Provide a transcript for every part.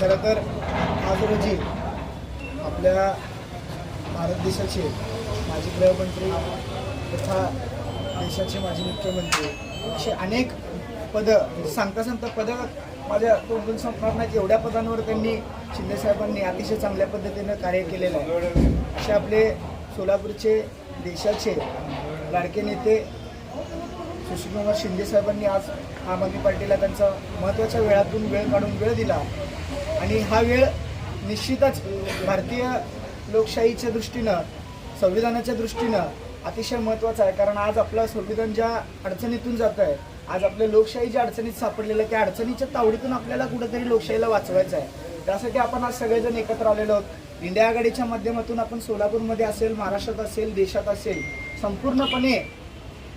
खरं तर आज रोजी आपल्या भारत देशाचे माजी गृहमंत्री तथा देशाचे माजी मुख्यमंत्री असे अनेक पदं म्हणजे सांगता सांगता पदं माझ्या तोंडून संपणार नाही एवढ्या पदांवर त्यांनी शिंदेसाहेबांनी अतिशय चांगल्या पद्धतीनं कार्य केलेलं आहे. असे आपले सोलापूरचे देशाचे लाडके नेते सुशीलकुमार शिंदे साहेबांनी आज आम आदमी पार्टीला त्यांचा महत्त्वाच्या वेळातून वेळ काढून वेळ दिला. आणि हा वेळ निश्चितच भारतीय लोकशाहीच्या दृष्टीनं संविधानाच्या दृष्टीनं अतिशय महत्त्वाचा आहे. कारण आज आपलं संविधान ज्या अडचणीतून जात आहे आज आपल्या लोकशाही ज्या अडचणीत सापडलेलं आहे त्या अडचणीच्या तावडीतून आपल्याला कुठेतरी लोकशाहीला वाचवायचं आहे. त्यासाठी आपण आज सगळेजण एकत्र आलेलो आहोत. इंडिया आघाडीच्या माध्यमातून आपण सोलापूरमध्ये असेल महाराष्ट्रात असेल देशात असेल संपूर्णपणे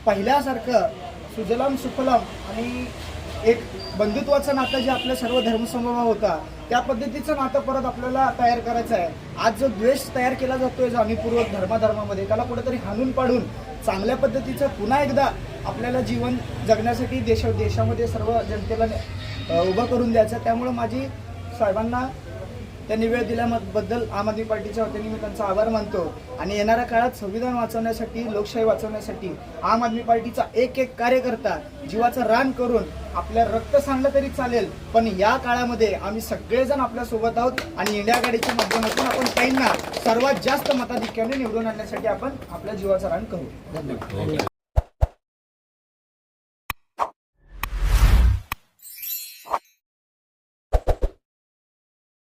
पहिल्यासारखं सुजलाम सुफलाम आणि एक बंधुत्वाचं नातं जे आपल्या सर्व धर्मसमूह होता त्या पद्धतीचं नातं परत आपल्याला तयार करायचं आहे. आज जो द्वेष तयार केला जातोय जाणीवपूर्वक धर्माधर्मामध्ये त्याला कुठेतरी हाणून पाडून चांगल्या पद्धतीचं पुन्हा एकदा आपल्याला जीवन जगण्यासाठी देश देशामध्ये सर्व जनतेला उभं करून द्यायचं त्यामुळं माझी साहेबांना त्यांनी वेळ दिल्याबद्दल आम आदमी पार्टीच्या वतीने मी त्यांचा आभार मानतो. आणि येणाऱ्या काळात संविधान वाचवण्यासाठी लोकशाही वाचवण्यासाठी आम आदमी पार्टीचा एक एक कार्यकर्ता जीवाचं रान करून आपल्या रक्त सांडलं तरी चालेल पण या काळामध्ये आम्ही सगळेजण आपल्यासोबत आहोत आणि इंडिया गाडीच्या माध्यमातून आपण त्यांना सर्वात जास्त मताधिक्याने निवडून आणण्यासाठी आपण आपल्या जीवाचं रान करू. धन्यवाद.